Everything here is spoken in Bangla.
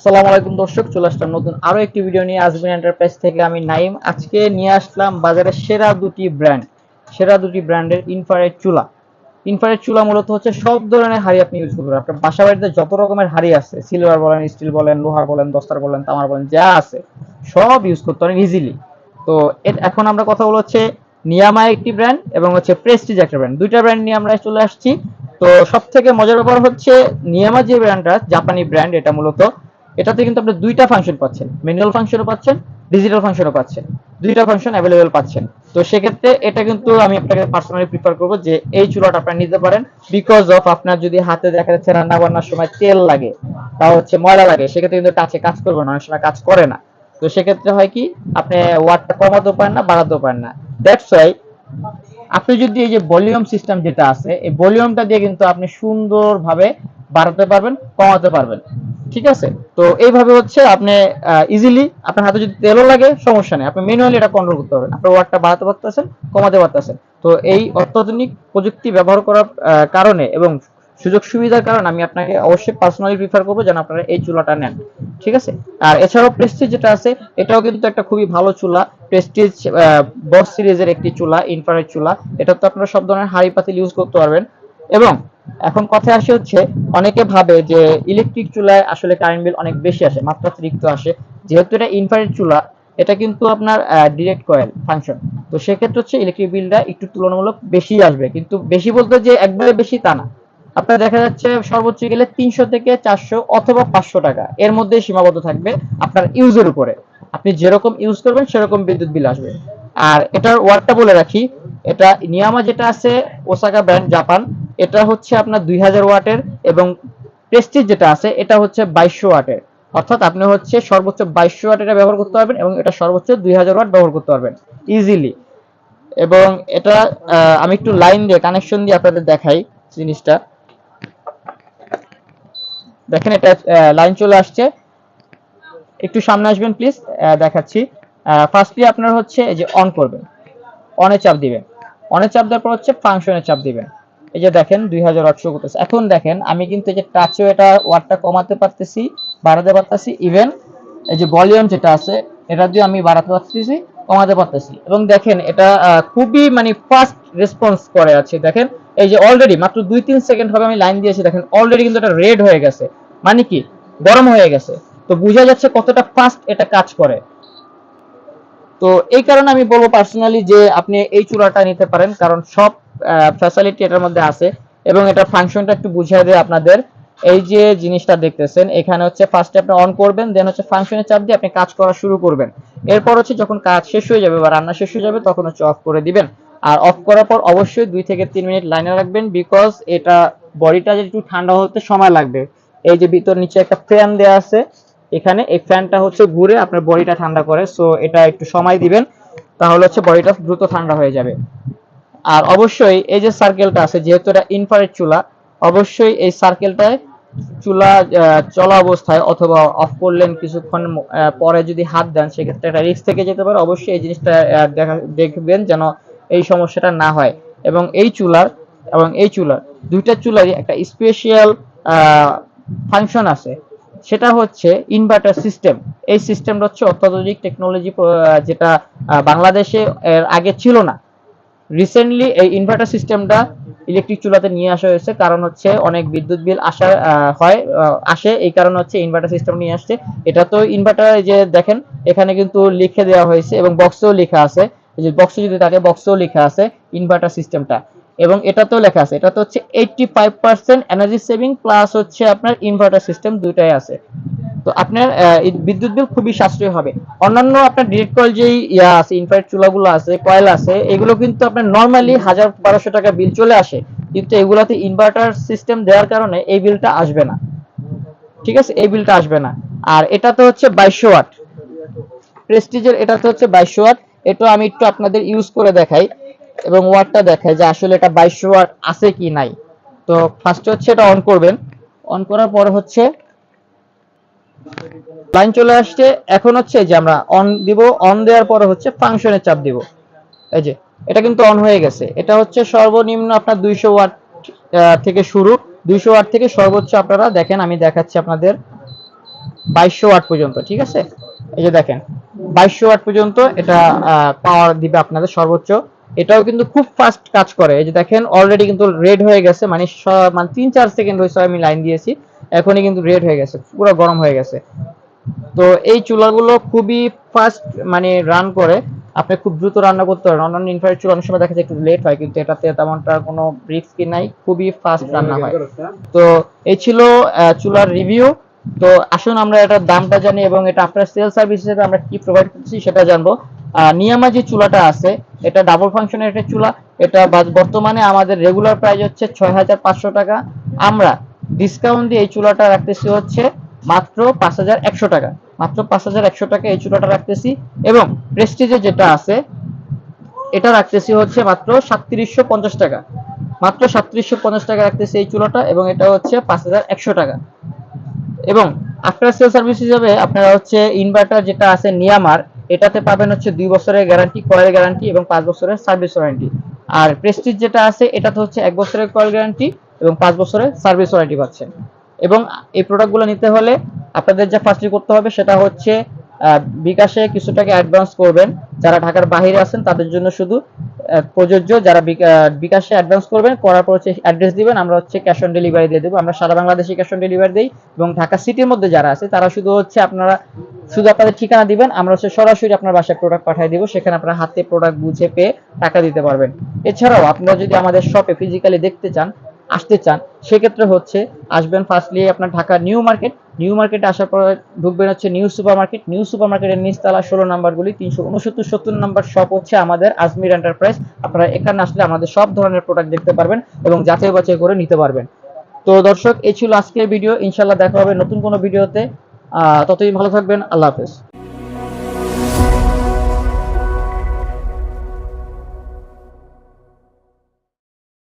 আসসালামু আলাইকুম দর্শক, চলে আসলাম নতুন আরও একটি ভিডিও নিয়ে আজমিন এন্টারপ্রাইজ থেকে আমি নাইম। আজকে নিয়ে আসলাম বাজারে সেরা দুটি ব্র্যান্ড সেরা দুটি ব্র্যান্ডের ইনফ্রারেড চুলা। ইনফ্রারেড চুলা মূলত হচ্ছে সব ধরনের হাড়ি আপনি ইউজ করবেন। আপনার বাসা বাড়িতে যত রকমের হাড়ি আছে সিলভার বলেন স্টিল বলেন, লোহার বলেন, দস্তার বলেন, তামার বলেন, যা আছে, সব ইউজ করতে পারেন ইজিলি তো এখন আমরা কথা বলা হচ্ছে নিয়ামা একটি ব্র্যান্ড এবং হচ্ছে প্রেস্টিজ একটা ব্র্যান্ড দুইটা ব্র্যান্ড নিয়ে আমরা চলে আসছি। তো সব থেকে মজার ব্যাপার হচ্ছে নিয়ামা যে ব্র্যান্ডটা জাপানি ব্র্যান্ড এটা মূলত এটাতে কিন্তু আপনি দুইটা ফাংশন পাচ্ছেন। ম্যানুয়াল ফাংশনও পাচ্ছেন ডিজিটাল ফাংশনও পাচ্ছেন। দুইটা ফাংশন অ্যাভেলেবেল পাচ্ছেন। তো সেক্ষেত্রে এটা কিন্তু আমি আপনাকে পার্সোনালি প্রিফার করব যে এই চুলাটা আপনারা নিতে পারেন। বিকজ অফ আপনার যদি হাতে দেখা যাচ্ছে রান্না বান্নার সময় তেল লাগে বা হচ্ছে ময়লা লাগে, সেক্ষেত্রে কিন্তু টাচে কাজ করবে না, অনেক সময় কাজ করে না। তো সেক্ষেত্রে হয় কি, আপনি ওয়াটটা কমাতেও পারেন না, বাড়াতেও পারেন না। দ্যাটস ওয়াই আপনি যদি এই যে ভলিউম সিস্টেম যেটা আছে, এই ভলিউমটা দিয়ে কিন্তু আপনি সুন্দরভাবে বাড়াতে পারবেন, কমাতে পারবেন। ঠিক আছে? তো এইভাবে হচ্ছে আপনি ইজিলি আপনার হাতে যদি তেলও লাগে, সমস্যা নেই। আপনি ম্যানুয়ালি এটা কন্ট্রোল করতে পারবেন। আপনার ওয়াটটা বাড়াতে পারতেছেন, কমাতে পারতেছেন। তো এই অত্যাধুনিক প্রযুক্তি ব্যবহার করার কারণে এবং সুযোগ সুবিধার কারণে আমি আপনাকে অবশ্যই পার্সোনালি প্রিফার করব যেন আপনারা এই চুলাটা নেন। ঠিক আছে? আর এছাড়াও প্রেস্টিজ যেটা আছে, এটাও কিন্তু একটা খুবই ভালো চুলা। প্রেস্টিজ বক্স সিরিজের একটি চুলা ইনফ্রারেড চুলা। এটা তো আপনারা সব ধরনের হাড়ি পাতিল ইউজ করতে পারবেন। এবং এখন কথা আসে হচ্ছে, অনেকে ভাবে যে ইলেকট্রিক চুলায় আসলে কারেন্ট বিল অনেক বেশি আসে মাত্রাতিরিক্ত আসে। যেহেতু এটা ইনফ্রারেড চুলা, এটা কিন্তু আপনার ডিরেক্ট কয়েল ফাংশন তো সেক্ষেত্রে হচ্ছে ইলেকট্রিক বিলটা একটু তুলনামূলক বেশি আসবে। কিন্তু বেশি বলতে যে একবারে বেশি তা না। আপনার দেখা যাচ্ছে সর্বোচ্চ গেলে তিনশো থেকে চারশো অথবা পাঁচশো টাকা। এর মধ্যে সীমাবদ্ধ থাকবে আপনার ইউজের উপরে। আপনি যেরকম ইউজ করবেন, সেরকম বিদ্যুৎ বিল আসবে। আর এটার ওয়াটটা বলে রাখি, এটা নিয়ামা যেটা আছে ওসাকা ব্র্যান্ড জাপান এটা হচ্ছে আপনার দুই হাজার ওয়াটের এবং প্রেস্টিজ যেটা আছে, এটা হচ্ছে বাইশশো ওয়াটের। অর্থাৎ আপনি হচ্ছে সর্বোচ্চ বাইশশো ওয়াট এটা ব্যবহার করতে পারবেন এবং এটা সর্বোচ্চ দুই হাজার ওয়াট ব্যবহার করতে পারবেন ইজিলি এবং এটা আমি একটু লাইন দিয়ে কানেকশন দিয়ে আপনাদের দেখাই জিনিসটা। দেখেন এটা লাইন চলে আসছে। একটু সামনে আসবেন প্লিজ দেখাচ্ছি। ফার্স্টলি আপনার হচ্ছে এই যে অন করবেন। অনে চাপ দিবেন। অনে চাপ দেওয়ার পর হচ্ছে ফাংশনে চাপ দিবেন। এই যে দেখেন দুই হাজার আটশো করতেছে। এখন দেখেন, আমি কিন্তু এই যে টাচও এটা ওয়াটটা কমাতে পারতেছি, বাড়াতে পারতেছি ইভেন এই যে ভলিউম যেটা আছে, এটা দিয়ে আমি বাড়াতে পারতেছি, কমাতে পারতেছি। এবং দেখেন, এটা খুবই মানে ফাস্ট রেসপন্স করে আছে। দেখেন, এই যে অলরেডি মাত্র দুই তিন সেকেন্ড হবে আমি লাইন দিয়েছি, দেখেন অলরেডি কিন্তু এটা রেড হয়ে গেছে। মানে কি? গরম হয়ে গেছে। তো বোঝা যাচ্ছে কতটা ফাস্ট এটা কাজ করে। তো এই কারণে আমি বলব পার্সোনালি যে আপনি এই চূড়াটা নিতে পারেন, কারণ সব ফ্যাসিলিটি এটার মধ্যে আছে এবং এটা ফাংশনটা একটু বুঝিয়ে দেয় আপনাদের। এই যে জিনিসটা দেখতেছেন, এখানে হচ্ছে ফার্স্টে আপনি অন করবেন দেন হচ্ছে ফাংশনে চাপ দিয়ে আপনি কাজ করা শুরু করবেন। এরপর হচ্ছে যখন কাজ শেষ হয়ে যাবে বা রান্না শেষ হয়ে যাবে, তখন হচ্ছে অফ করে দিবেন। আর অফ করার পর অবশ্যই দুই থেকে তিন মিনিট লাইনে রাখবেন বিকজ এটা বডিটা যে একটু ঠান্ডা হতে সময় লাগবে। এই যে ভিতর নিচে একটা ফ্যান দেওয়া আছে এখানে এই ফ্যানটা হচ্ছে ঘুরে আপনার বডিটা ঠান্ডা করে সো এটা একটু সময় দিবেন, তাহলে হচ্ছে বডিটা দ্রুত ঠান্ডা হয়ে যাবে। আর অবশ্যই এই যে সার্কেলটা আছে, যেহেতু এটা ইনফ্রারেড চুলা, অবশ্যই এই সার্কেলটায় চুলা চলা অবস্থায় অথবা অফ করলেন কিছুক্ষণ পরে যদি হাত দেন, সেক্ষেত্রে একটা রিস্ক থেকে যেতে পারে। অবশ্যই এই জিনিসটা দেখা- দেখবেন যেন এই সমস্যাটা না হয়। এবং এই চুলার, এবং এই চুলার দুইটা চুলারই একটা স্পেশাল ফাংশন আছে। সেটা হচ্ছে ইনভার্টার সিস্টেম এই সিস্টেমটা হচ্ছে অত্যাধুনিক টেকনোলজি যেটা বাংলাদেশে এর আগে ছিল না। রিসেন্টলি এই ইনভার্টার সিস্টেমটা ইলেকট্রিক চুলাতে নিয়ে আসা হয়েছে, কারণ হচ্ছে অনেক বিদ্যুৎ বিল আসা হয় আসে। এই কারণে হচ্ছে ইনভার্টার সিস্টেম নিয়ে আসছে। এটা তো ইনভার্টার যে দেখেন, এখানে কিন্তু লিখে দেওয়া হয়েছে এবং বক্সেও লেখা আছে। যে বক্সে যদি থাকে বক্সেও লেখা আছে ইনভার্টার সিস্টেমটা এবং এটাতেও লেখা আছে, এটা তো হচ্ছে eighty five percent energy saving plus হচ্ছে আপনার ইনভার্টার সিস্টেম দুইটাই আছে। তো আপনার বিদ্যুৎ বিল খুবই সাশ্রয় হবে। অন্যান্য আপনার ডিরেক্ট কল যেই ইয়া আছে ইনফ্রারেড চুলাগুলো আছে কয়েল আছে, এগুলো কিন্তু আপনার নর্মালি হাজার বারোশো টাকা বিল চলে আসে। কিন্তু এগুলাতে ইনভার্টার সিস্টেম দেওয়ার কারণে এই বিলটা আসবে না। ঠিক আছে? এই বিলটা আসবে না। আর এটা তো হচ্ছে বাইশশো ওয়াট। প্রেস্টিজের এটা তো হচ্ছে বাইশশো ওয়াট। এটা আমি একটু আপনাদের ইউজ করে দেখাই। এবং ওয়াটটা দেখাই যে আসলে এটা বাইশশো ওয়াট আছে কি নাই। তো ফার্স্ট হচ্ছে এটা অন করবেন। অন করার পর হচ্ছে লাইন চলে আসছে। এখন হচ্ছে যে আমরা অন দিব অন দেওয়ার পরে হচ্ছে ফাংশনে চাপ দিব। এই যে, এটা কিন্তু অন হয়ে গেছে। এটা হচ্ছে সর্বনিম্ন আপনার দুইশো ওয়াট থেকে শুরু। দুইশো ওয়াট থেকে সর্বোচ্চ আপনারা দেখেন, আমি দেখাচ্ছি আপনাদের বাইশশো ওয়াট পর্যন্ত, ঠিক আছে? এই যে দেখেন বাইশশো ওয়াট পর্যন্ত এটা পাওয়ার দিবে আপনাদের সর্বোচ্চ। এটাও কিন্তু খুব ফাস্ট কাজ করে। এই যে দেখেন অলরেডি কিন্তু রেড হয়ে গেছে মানে মানে তিন চার সেকেন্ড হয়েছে আমি লাইন দিয়েছি এখনই কিন্তু রেড হয়ে গেছে পুরো গরম হয়ে গেছে। তো এই চুলাগুলো খুবই ফাস্ট মানে রান করে। আপনি খুব দ্রুত রান্না করতে পারেন। অন্যান্য ইনফ্রারেড চুলা অনেক সময় দেখা যায় একটু লেট হয় কিন্তু এটাতে তেমনটা কোনো রিস্কি নাই খুবই ফাস্ট রান্না হয়। তো এই ছিল চুলার রিভিউ তো আসুন আমরা এটার দামটা জানি এবং এটা আপনার সেল সার্ভিস হিসেবে আমরা কি প্রোভাইড করছি সেটা জানব। নিয়ামা যে চুলাটা আছে, এটা ডাবল ফাংশনের একটা চুলা। এটা বর্তমানে আমাদের রেগুলার প্রাইস হচ্ছে ছয় হাজার পাঁচশো টাকা। আমরা ডিসকাউন্ট দিয়ে এই চুলাটা রাখতেছি হচ্ছে মাত্র পাঁচ হাজার একশো টাকা। মাত্র পাঁচ হাজার একশো টাকা এই চুলাটা রাখতেছি এবং প্রেস্টিজে যেটা আছে, এটা রাখতেছি হচ্ছে মাত্র সাতত্রিশশো পঞ্চাশ টাকা। মাত্র সাতত্রিশশো পঞ্চাশ টাকা রাখতেছি এই চুলাটা এবং এটা হচ্ছে পাঁচ হাজার একশো টাকা। এবং আফটার সেল সার্ভিস হিসেবে আপনারা হচ্ছে ইনভার্টার যেটা আছে নিয়ামার এটাতে পাবেন হচ্ছে দুই বছরের গ্যারান্টি কয়েল গ্যারান্টি এবং পাঁচ বছরের সার্ভিস ওয়ারেন্টি আর প্রেস্টিজ যেটা আছে, এটাতে হচ্ছে এক বছরের কয়েল গ্যারান্টি এবং পাঁচ বছরের সার্ভিস ওয়ারেন্টি পাচ্ছেন। এবং এই প্রোডাক্টগুলো নিতে হলে আপনাদের যা ফার্স্টলি করতে হবে, সেটা হচ্ছে বিকাশে কিছু টাকা অ্যাডভান্স করবেন। যারা ঢাকার বাইরে আছেন, তাদের জন্য শুধু প্রযোজ্য, যারা বিক- বিকাশে অ্যাডভান্স করবেন, করার পর হচ্ছে অ্যাড্রেস দিবেন, আমরা হচ্ছে ক্যাশ অন ডেলিভারি দিয়ে দেবো। আমরা সারা বাংলাদেশে ক্যাশ অন ডেলিভারি দিই এবং ঢাকা সিটির মধ্যে যারা আছে, তারা শুধু হচ্ছে আপনারা, শুধু আপনাদের ঠিকানা দিবেন, আমরা হচ্ছে সরাসরি আপনার বাসায় প্রোডাক্ট পাঠিয়ে দিব, সেখানে আপনারা হাতে প্রোডাক্ট বুঝে পেয়ে টাকা দিতে পারবেন। এছাড়াও আপনারা যদি আমাদের শপে ফিজিক্যালি দেখতে চান, আসতে চান, সেক্ষেত্রে হচ্ছে আসবেন ফার্স্টলি আপনার ঢাকা নিউ মার্কেট নিউ মার্কেটে আসার পর ঢুকবেন হচ্ছে new super market new super মার্কেটের নিচতলা ষোলো নাম্বারগুলি তিনশো উনসত্তর, সত্তর নাম্বার শপ হচ্ছে আমাদের আজমির এন্টারপ্রাইজ আপনারা এখানে আসলে আমাদের সব ধরনের প্রোডাক্ট দেখতে পারবেন এবং যাচাই বাছাই করে নিতে পারবেন। তো দর্শক, এই ছিল আজকের ভিডিও ইনশাল্লাহ দেখা হবে নতুন কোনো ভিডিওতে ততদিন ভালো থাকবেন। আল্লাহ হাফেজ।